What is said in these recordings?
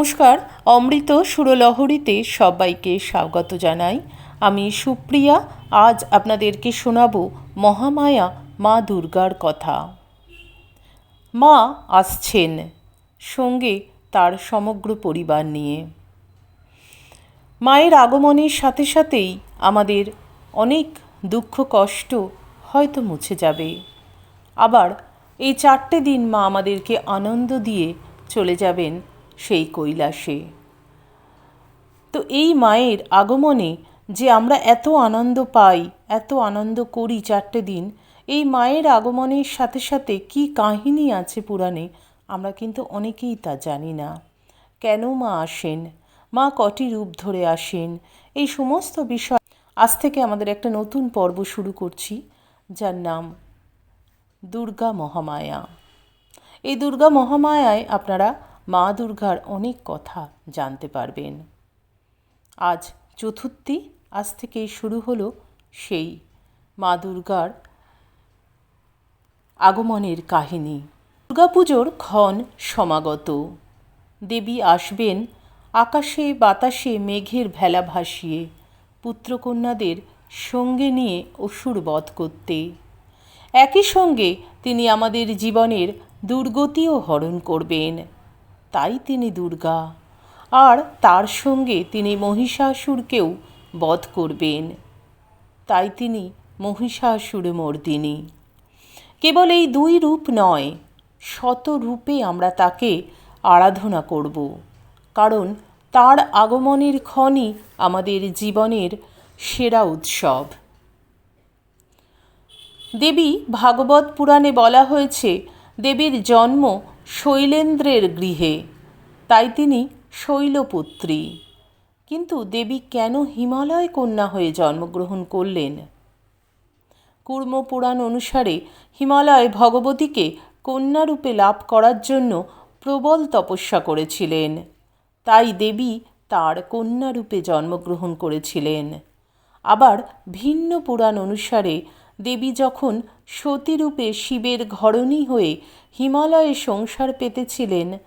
নমস্কার, অমৃত সুরলহরীতে সবাইকে স্বাগত জানাই। আমি সুপ্রিয়া, আজ আপনাদেরকে শোনাবো মহামায়া মা দুর্গার কথা। মা আসছেন, সঙ্গে তার সমগ্র পরিবার নিয়ে। মায়ের আগমনের সাথে সাথেই আমাদের অনেক দুঃখ কষ্ট হয়তো মুছে যাবে। আবার এই চারটে দিন মা আমাদেরকে আনন্দ দিয়ে চলে যাবেন সেই কৈলাসে। তো এই মায়ের আগমনে যে আমরা এত আনন্দ পাই, এত আনন্দ করি চারটে দিন, এই মায়ের আগমনের সাথে সাথে কি কাহিনী আছে পুরাণে? আমরা কিন্তু অনেকেই তা জানি না। কেন মা আসেন? মা কটি রূপ ধরে আসেন? এই সমস্ত বিষয় আজ থেকে আমাদের একটা নতুন পর্ব শুরু করছি, যার নাম দুর্গা মহামায়া। এই দুর্গা মহামায়ায় আপনারা মা দুর্গার অনেক কথা জানতে পারবেন। আজ চতুর্থী, আজ থেকেই শুরু হলো সেই মা দুর্গার আগমনের কাহিনী। দুর্গাপুজোর ক্ষণ সমাগত। দেবী আসবেন আকাশে বাতাসে মেঘের ভেলা ভাসিয়ে পুত্রকন্যাদের সঙ্গে নিয়ে অসুর বধ করতে। একই সঙ্গে তিনি আমাদের জীবনের দুর্গতিও হরণ করবেন। তাই তিনি দুর্গা। আর তার সঙ্গে তিনি মহিষাসুরকেও বধ করবেন। তাই তিনি মহিষাসুর মর্দিনী। কেবল এই দুই রূপ নয়, শত রূপে আমরা তাকে আরাধনা করব। কারণ তার আগমনের ক্ষণই আমাদের জীবনের সেরা উৎসব। দেবী ভাগবত পুরাণে বলা হয়েছে, দেবীর জন্ম শৈলেন্দ্রের গৃহে, তাই তিনি শৈলপুত্রী। কিন্তু দেবী কেন হিমালয় কন্যা হয়ে জন্মগ্রহণ করলেন? কুর্ম পুরাণ অনুসারে হিমালয় ভগবতীকে কন্যারূপে লাভ করার জন্য প্রবল তপস্যা করেছিলেন। তাই দেবী তার কন্যারূপে জন্মগ্রহণ করেছিলেন। আবার ভিন্ন পুরাণ অনুসারে দেবী যখন সতীরূপে শিবের ঘরণী হয়ে হিমালয়ে সংসার পেতেছিলেন,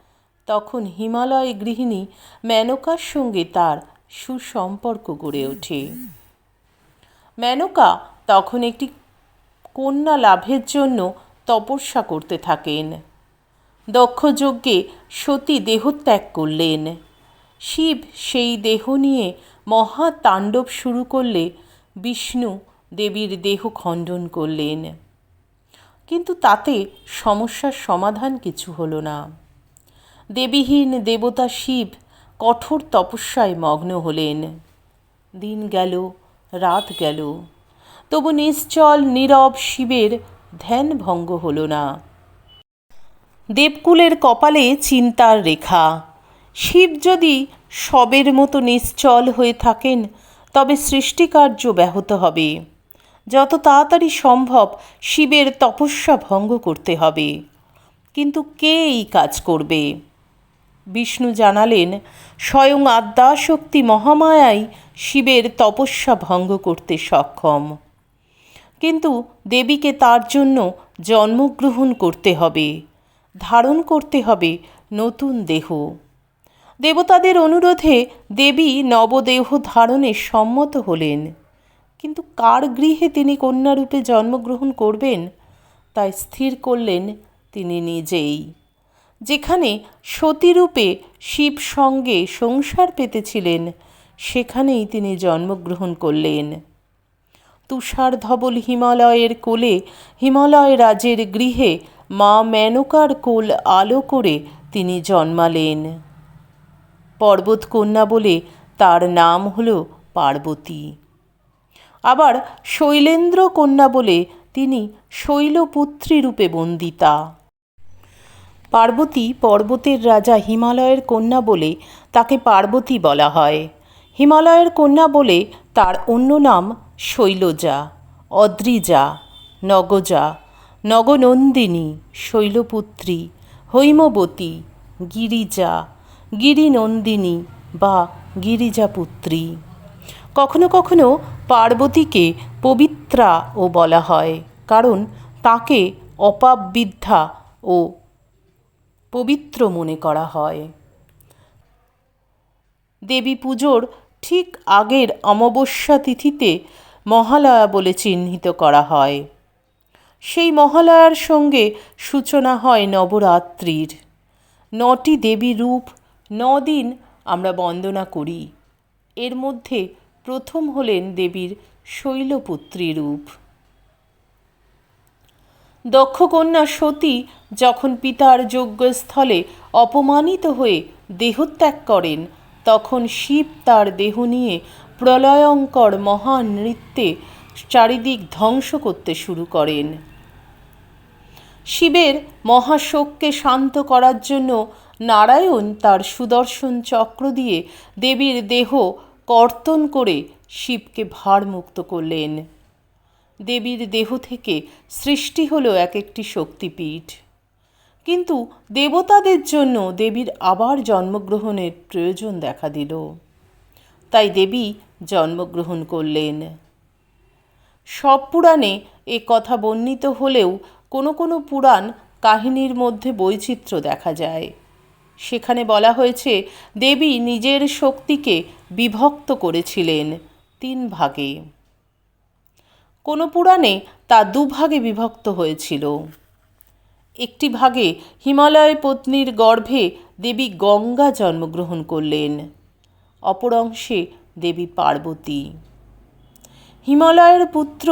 তখন হিমালয় গৃহিণী মেনকার সঙ্গে তার সুসম্পর্ক গড়ে ওঠে। মেনকা তখন একটি কন্যা লাভের জন্য তপস্যা করতে থাকেন। দক্ষযজ্ঞে সতী দেহত্যাগ করলেন। শিব সেই দেহ নিয়ে মহা তাণ্ডব শুরু করলে বিষ্ণু দেবীর দেহ খণ্ডন করলেন। কিন্তু তাতে সমস্যার সমাধান কিছু হলো না। দেবীহীন দেবতা শিব কঠোর তপস্যায় মগ্ন হলেন। দিন গেল, রাত গেল। তবু নিশ্চল, নীরব শিবের ধ্যান ভঙ্গ হল না। দেবকুলের কপালে চিন্তার রেখা। শিব যদি সবের মতো নিশ্চল হয়ে থাকেন, তবে সৃষ্টিকার্য ব্যাহত হবে। যত তাড়াতাড়ি সম্ভব শিবের তপস্যা ভঙ্গ করতে হবে। কিন্তু কে এই কাজ করবে? বিষ্ণু জানালেন, স্বয়ং আদ্যাশক্তি মহামায়াই শিবের তপস্যা ভঙ্গ করতে সক্ষম। কিন্তু দেবীকে তার জন্য জন্মগ্রহণ করতে হবে, ধারণ করতে হবে নতুন দেহ। দেবতাদের অনুরোধে দেবী নবদেহ ধারণে সম্মত হলেন। কিন্তু কার গৃহে তিনি কন্যারূপে জন্মগ্রহণ করবেন? তাই স্থির করলেন তিনি নিজেই। যেখানে সতীরূপে শিব সঙ্গে সংসার পেতেছিলেন, সেখানেই তিনি জন্মগ্রহণ করলেন। তুষার ধবল হিমালয়ের কোলে, হিমালয় রাজের গৃহে মা মেনকার কোল আলো করে তিনি জন্মালেন। পর্বতকন্যা বলে তার নাম হল পার্বতী। আবার শৈলেন্দ্র কন্যা বলে তিনি শৈলপুত্রী রূপে বন্দিতা। পার্বতী পর্বতের রাজা হিমালয়ের কন্যা বলে তাকে পার্বতী বলা হয়। হিমালয়ের কন্যা বলে তার অন্য নাম শৈলজা, অদ্রিজা, নগজা, নগনন্দিনী, শৈলপুত্রী, হৈমবতী, গিরিজা, গিরিনন্দিনী বা গিরিজাপুত্রী। কখনো কখনো পার্বতীকে পবিত্রাও বলা হয়, কারণ তাকে অপাববিদ্যা ও পবিত্র মনে করা হয়। দেবী পুজোর ঠিক আগের অমাবস্যা তিথিতে মহালয়া বলে চিহ্নিত করা হয়। সেই মহালয়ার সঙ্গে সূচনা হয় নবরাত্রির। নটি দেবী রূপ দিন আমরা বন্দনা করি। এর মধ্যে প্রথম হলেন দেবীর শৈলপুত্রী রূপ। দক্ষকন্যা সতী যখন পিতার যজ্ঞস্থলে অপমানিত হয়ে দেহত্যাগ করেন, তখন শিব তার দেহ নিয়ে প্রলয়ঙ্কর মহান নৃত্যে চারিদিক ধ্বংস করতে শুরু করেন। শিবের মহাশোককে শান্ত করার জন্য নারায়ণ তার সুদর্শন চক্র দিয়ে দেবীর দেহ কর্তন করে শিবকে ভারমুক্ত করলেন। দেবীর দেহ থেকে সৃষ্টি হলো এক একটি শক্তিপীঠ। কিন্তু দেবতাদের জন্য দেবীর আবার জন্মগ্রহণের প্রয়োজন দেখা দিল। তাই দেবী জন্মগ্রহণ করলেন। সব পুরাণে এ কথা বর্ণিত হলেও কোনো কোনো পুরাণ কাহিনীর মধ্যে বৈচিত্র্য দেখা যায়। সেখানে বলা হয়েছে, দেবী নিজের শক্তিকে বিভক্ত করেছিলেন তিন ভাগে। কোনো পুরাণে তা দুভাগে বিভক্ত হয়েছিল। একটি ভাগে হিমালয় পত্নীর গর্ভে দেবী গঙ্গা জন্মগ্রহণ করলেন, অপর অংশে দেবী পার্বতী। হিমালয়ের পুত্র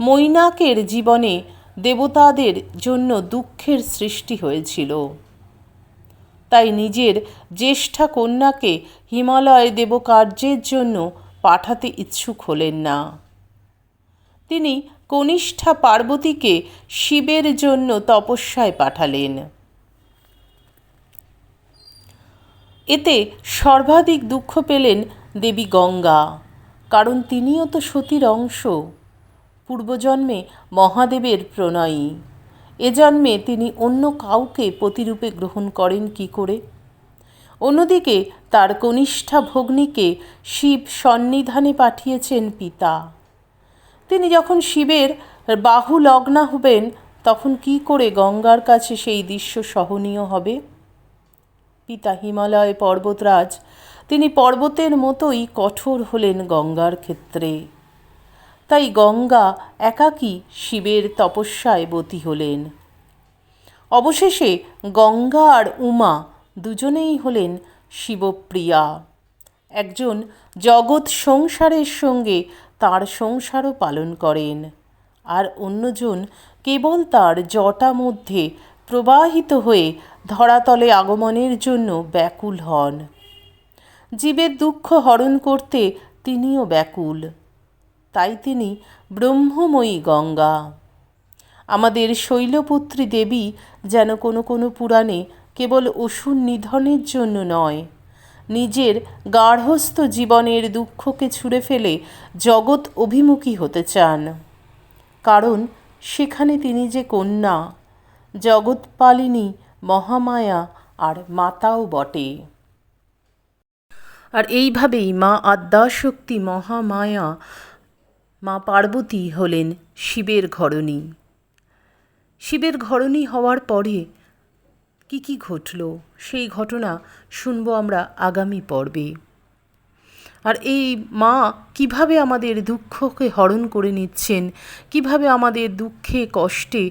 মৈনাকের জীবনে দেবতাদের জন্য দুঃখের সৃষ্টি হয়েছিল। তাই নিজের জ্যেষ্ঠা কন্যাকে হিমালয় দেবকার্যের জন্য পাঠাতে ইচ্ছুক হলেন না। তিনি কনিষ্ঠা পার্বতীকে শিবের জন্য তপস্যায় পাঠালেন। এতে সর্বাধিক দুঃখ পেলেন দেবী গঙ্গা, কারণ তিনিও তো সতীর অংশ। পূর্বজন্মে মহাদেবের প্রণয়ী। এ জন্মে তিনি অন্য কাউকে প্রতিরূপে গ্রহণ করেন কি করে? অন্যদিকে তার কনিষ্ঠা ভগ্নীকে শিব সন্নিধানে পাঠিয়েছেন পিতা। তিনি যখন শিবের বাহু লগ্না হবেন তখন কি করে গঙ্গার কাছে সেই দৃশ্য সহনীয় হবে? পিতা হিমালয় পর্বতরাজ, তিনি পর্বতের মতোই কঠোর হলেন গঙ্গার ক্ষেত্রে। তাই গঙ্গা একাকী শিবের তপস্যায় বতী হলেন। অবশেষে গঙ্গা আর উমা দুজনেই হলেন শিবপ্রিয়া। একজন জগৎ সংসারের সঙ্গে তার সংসারও পালন করেন আর অন্যজন কেবল তার জটা মধ্যে প্রবাহিত হয়ে ধরাতলে আগমনের জন্য ব্যাকুল হন। জীবের দুঃখ হরণ করতে তিনিও ব্যাকুল। তাই তিনি ব্রহ্মময়ী গঙ্গা। আমাদের শৈলপুত্রী দেবী যেন কোনো কোনো পুরাণে কেবল অসুর নিধনের জন্য নয়, নিজের গার্হস্থ জীবনের দুঃখকে ছুঁড়ে ফেলে জগৎ অভিমুখী হতে চান। কারণ সেখানে তিনি যে কন্যা, জগৎপালিনী, মহামায়া আর মাতাও বটে। আর এইভাবেই মা আদ্যাশক্তি মহামায়া মা পার্বতী হলেন শিবের ঘরণী। শিবের ঘরণী হওয়ার পরে কি কি ঘটল, সেই ঘটনা শুনব আমরা আগামী পর্বে। আর এই মা কীভাবে আমাদের দুঃখকে হরণ করে নিচ্ছেন, কীভাবে আমাদের দুঃখে, কষ্টে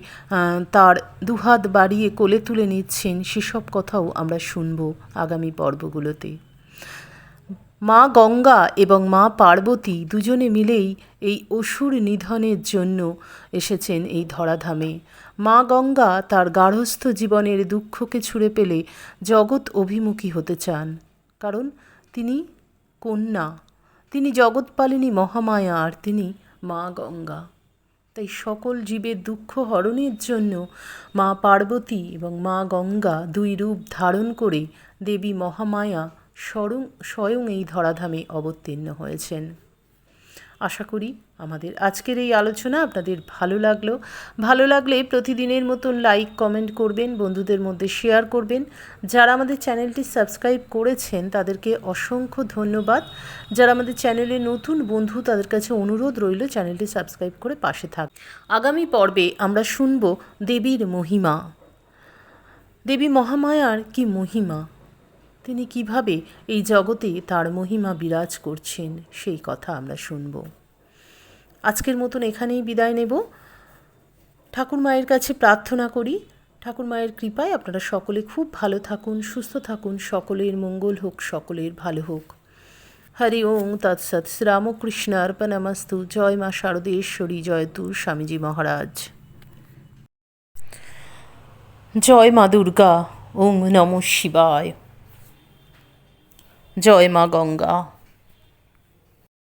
তার দুহাত বাড়িয়ে কোলে তুলে নিচ্ছেন, সেসব কথাও আমরা শুনব আগামী পর্বগুলোতে। মা গঙ্গা এবং মা পার্বতী দুজনে মিলেই এই অসুর নিধনের জন্য এসেছেন এই ধরাধামে। মা গঙ্গা তার গার্হস্থ জীবনের দুঃখকে ছুঁড়ে পেলে জগৎ অভিমুখী হতে চান। কারণ তিনি কন্যা, তিনি জগৎপালিনী মহামায়া আর তিনি মা গঙ্গা। তাই সকল জীবের দুঃখ হরণের জন্য মা পার্বতী এবং মা গঙ্গা দুই রূপ ধারণ করে দেবী মহামায়া স্বয়ং স্বয়ং এই ধরাধামে অবতীর্ণ হয়েছেন। আশা করি আমাদের আজকের এই আলোচনা আপনাদের ভালো লাগল। ভালো লাগলে প্রতিদিনের মতন লাইক কমেন্ট করবেন, বন্ধুদের মধ্যে শেয়ার করবেন। যারা আমাদের চ্যানেলটি সাবস্ক্রাইব করেছেন, তাদেরকে অসংখ্য ধন্যবাদ। যারা আমাদের চ্যানেলে নতুন বন্ধু, তাদের কাছে অনুরোধ রইল চ্যানেলটি সাবস্ক্রাইব করে পাশে থাক। আগামী পর্বে আমরা শুনব দেবীর মহিমা। দেবী মহামায়ার কি মহিমা? তিনি কীভাবে এই জগতে তার মহিমা বিরাজ করছেন সেই কথা আমরা শুনব। আজকের মতন এখানেই বিদায় নেব। ঠাকুর মায়ের কাছে প্রার্থনা করি। ঠাকুর মায়ের কৃপায় আপনারা সকলে খুব ভালো থাকুন, সুস্থ থাকুন, সকলের মঙ্গল হোক, সকলের ভালো হোক। হরি ওং তৎসৎ শ্রীরামকৃষ্ণ অর্পণমস্তু জয় মা শারদেশ্বরী জয়তু স্বামীজি মহারাজ। জয় মা দুর্গা ওং নম শিবায়। জয় মা গঙ্গা